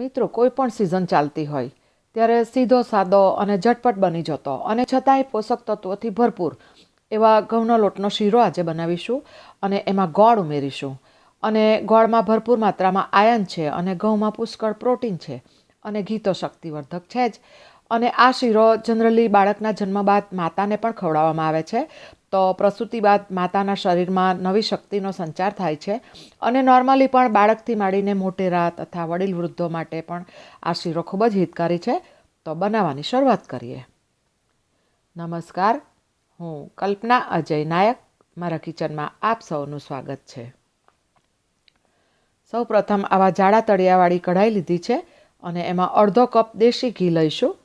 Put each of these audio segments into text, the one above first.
મિત્રો, કોઈ પણ સિઝન ચાલતી હોય, ત્યારે સીધો, સાદો અને ઝટપટ બની જતો. અને છતાંય પોષક તત્વોથી ભરપૂર એવા ઘઉંનો લોટનો શીરો આજે બનાવીશું અને એમાં ગોળ ઉમેરીશું. અને ગોળમાં ભરપૂર માત્રામાં આયન છે અને ઘઉંમાં પુષ્કળ પ્રોટીન છે અને ઘી તો શક્તિવર્ધક છે જ. અને આ શીરો જનરલી બાળકના જન્મ બાદ માતાને પણ ખવડાવવામાં આવે છે. તો પ્રસૂતિ બાદ માતાના શરીરમાં નવી શક્તિનો સંચાર થાય છે અને નોર્મલી પણ બાળકથી માંડીને મોટેરા તથા વડીલ વૃદ્ધો માટે પણ આ શીરો ખૂબ જ હિતકારી છે. તો બનાવવાની શરૂઆત કરીએ. નમસ્કાર, હું કલ્પના અજય નાયક. મારા કિચનમાં આપ સૌનું સ્વાગત છે. સૌ પ્રથમ આવા જાડા તળિયાવાળી કઢાઈ લીધી છે અને એમાં અડધો કપ દેશી ઘી લઈશું.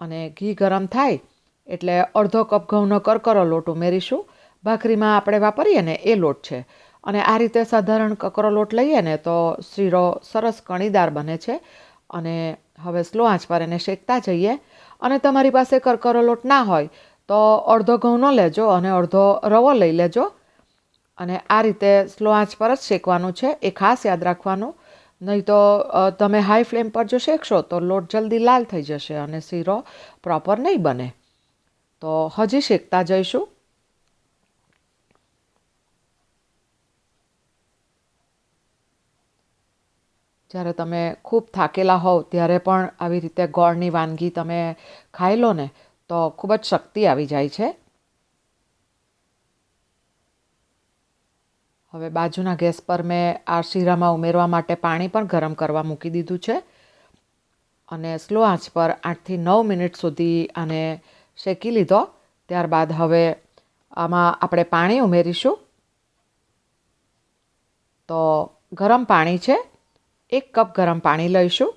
અને ઘી ગરમ થાય એટલે અડધો કપ ઘઉંનો કરકરો લોટ ઉમેરીશું. ભાખરીમાં આપણે વાપરીએ ને એ લોટ છે. અને આ રીતે સાધારણ કકરો લોટ લઈએ ને તો શીરો સરસ કણીદાર બને છે. અને હવે સ્લો આંચ પર એને શેકતા જઈએ. અને તમારી પાસે કરકરો લોટ ના હોય તો અડધો ઘઉંનો લેજો અને અડધો રવો લઈ લેજો. અને આ રીતે સ્લો આંચ પર જ શેકવાનું છે. એ ખાસ યાદ રાખવાનું. નહીં તો તમે હાઈ ફ્લેમ પર જો શેકશો તો લોટ જલ્દી લાલ થઈ જશે અને શીરો પ્રોપર નહીં બને. તો હજી શેકતા જઈશું. જ્યારે તમે ખૂબ થાકેલા હોવ, ત્યારે પણ આવી રીતે ગોળની વાનગી તમે ખાઈ લો ને, તો ખૂબ જ શક્તિ આવી જાય છે. હવે બાજુના ગેસ પર મેં આ શીરામાં ઉમેરવા માટે પાણી પણ ગરમ કરવા મૂકી દીધું છે. અને સ્લો આંચ પર આઠથી નવ મિનિટ સુધી આને શેકી લીધો. ત્યારબાદ હવે આમાં આપણે પાણી ઉમેરીશું. તો ગરમ પાણી છે, એક કપ ગરમ પાણી લઈશું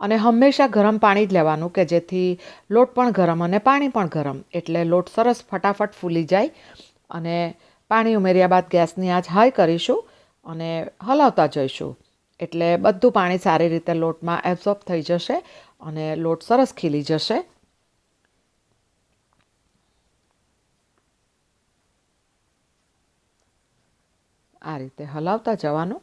અને હંમેશા ગરમ પાણી જ લેવાનું કે જેથી લોટ પણ ગરમ અને પાણી પણ ગરમ. એટલે લોટ સરસ ફટાફટ ફૂલી જાય અને પાણી ઉમેર્યા બાદ ગેસની આંચ હાઈ કરીશું અને હલાવતા જઈશું. એટલે બધું પાણી સારી રીતે લોટમાં એબ્ઝોર્બ થઈ જશે અને લોટ સરસ ખીલી જશે. આ રીતે હલાવતા જવાનું.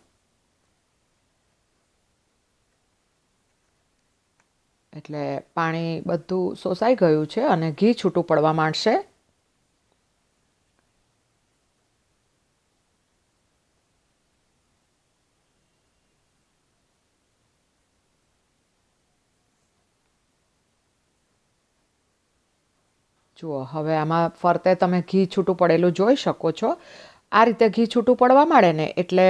એટલે પાણી બધું સોસાઈ ગયું છે અને ઘી છૂટું પડવા માંડશે. જુઓ, હવે આમાં ફરતે તમે ઘી છૂટું પડેલું જોઈ શકો છો. આ રીતે ઘી છૂટું પડવા માંડે ને એટલે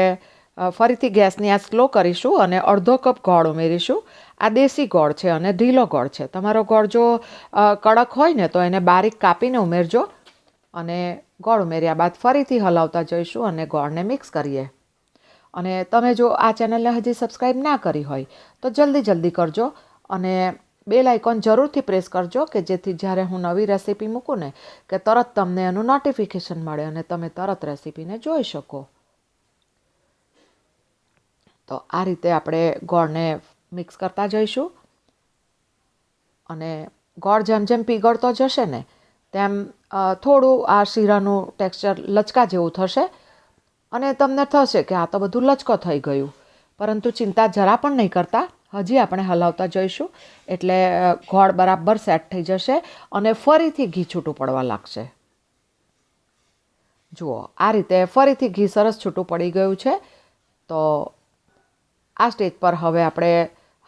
ફરીથી ગેસની આ સ્લો કરીશું અને અડધો કપ ગોળ ઉમેરીશું. આ દેશી ગોળ છે અને ઢીલો ગોળ છે. તમારો ગોળ જો કડક હોય ને તો એને બારીક કાપીને ઉમેરજો અને ગોળ ઉમેર્યા બાદ ફરીથી હલાવતા જઈશું અને ગોળને મિક્સ કરીએ. અને તમે જો આ ચેનલને હજી સબસ્ક્રાઈબ ના કરી હોય તો જલ્દી જલ્દી કરજો અને બેલ આઇકોન જરૂરથી પ્રેસ કરજો કે જેથી જ્યારે હું નવી રેસીપી મૂકું ને, કે તરત તમને એનું નોટિફિકેશન મળે અને તમે તરત રેસીપીને જોઈ શકો. તો આ રીતે આપણે ગોળને મિક્સ કરતા જઈશું. અને ગોળ જેમ જેમ પીગળતો જશે ને, તેમ થોડું આ શીરાનું ટેક્સચર લચકા જેવું થશે. અને તમને થશે કે આ તો બધું લચકો થઈ ગયું. પરંતુ ચિંતા જરા પણ નહીં કરતા. હજી આપણે હલાવતા જઈશું. એટલે ગોળ બરાબર સેટ થઈ જશે અને ફરીથી ઘી છૂટું પડવા લાગશે. જુઓ, આ રીતે ફરીથી ઘી સરસ છૂટું પડી ગયું છે. તો, આ સ્ટેજ પર હવે આપણે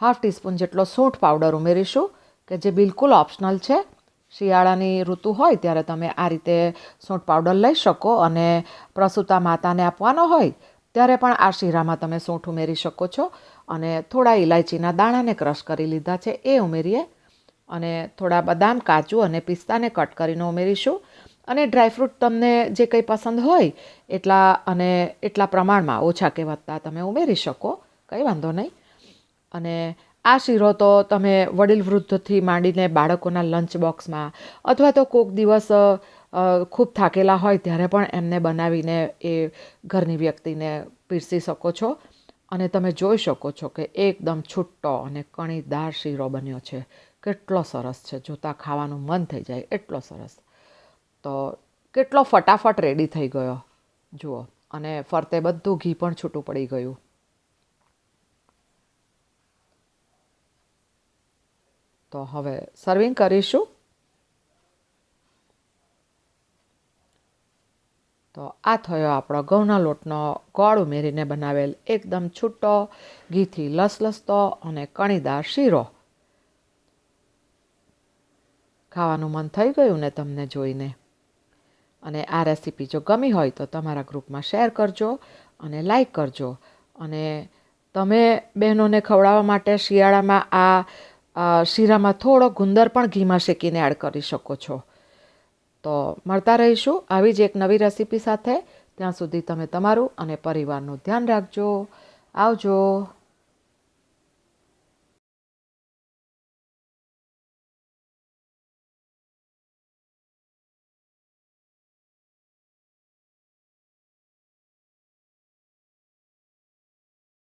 હાફ ટીસ્પૂન જેટલો સૂંઠ પાવડર ઉમેરીશું, કે જે બિલકુલ ઓપ્શનલ છે. શિયાળાની ઋતુ હોય ત્યારે તમે આ રીતે સૂંઠ પાવડર લઈ શકો અને પ્રસૂતા માતાને આપવાનો હોય, ત્યારે પણ આ શીરામાં તમે સૂંઠ ઉમેરી શકો છો. અને થોડા ઇલાયચીના દાણાને ક્રશ કરી લીધા છે, એ ઉમેરીએ. અને થોડા બદામ, કાજુ અને પિસ્તાને કટ કરીને ઉમેરીશું. અને ડ્રાયફ્રૂટ તમને જે કંઈ પસંદ હોય, એટલા અને એટલા પ્રમાણમાં ઓછા કે વધતા તમે ઉમેરી શકો, કંઈ વાંધો નહીં. અને આ શીરો તો તમે વડીલ વૃદ્ધથી માંડીને બાળકોના લંચ બોક્સમાં અથવા તો કોઈક દિવસ ખૂબ થાકેલા હોય ત્યારે પણ એમને બનાવીને એ ઘરની વ્યક્તિને પીરસી શકો છો. અને તમે જોઈ શકો છો કે એકદમ છૂટ્ટો અને કણીદાર શીરો બન્યો છે. કેટલો સરસ છે. જોતાં ખાવાનું મન થઈ જાય. એટલો સરસ. તો કેટલો ફટાફટ રેડી થઈ ગયો. જુઓ. અને ફરતે બધું ઘી પણ છૂટું પડી ગયું. તો હવે સર્વિંગ કરીશું. તો આ થયો આપણો ઘઉંના લોટનો ગોળ ઉમેરીને બનાવેલ એકદમ છૂટો, ઘીથી લસલસતો અને કણીદાર શીરો. ખાવાનું મન થઈ ગયું ને તમને જોઈને. અને આ રેસીપી જો ગમી હોય તો તમારા ગ્રુપમાં શેર કરજો અને લાઈક કરજો. અને તમે બહેનોને ખવડાવવા માટે શિયાળામાં આ શીરામાં થોડો ગુંદર પણ ઘીમાં શેકીને એડ કરી શકો છો. તો મળતા રહીશું આવી જ એક નવી રેસીપી સાથે. ત્યાં સુધી તમે તમારું અને પરિવારનું ધ્યાન રાખજો. આવજો.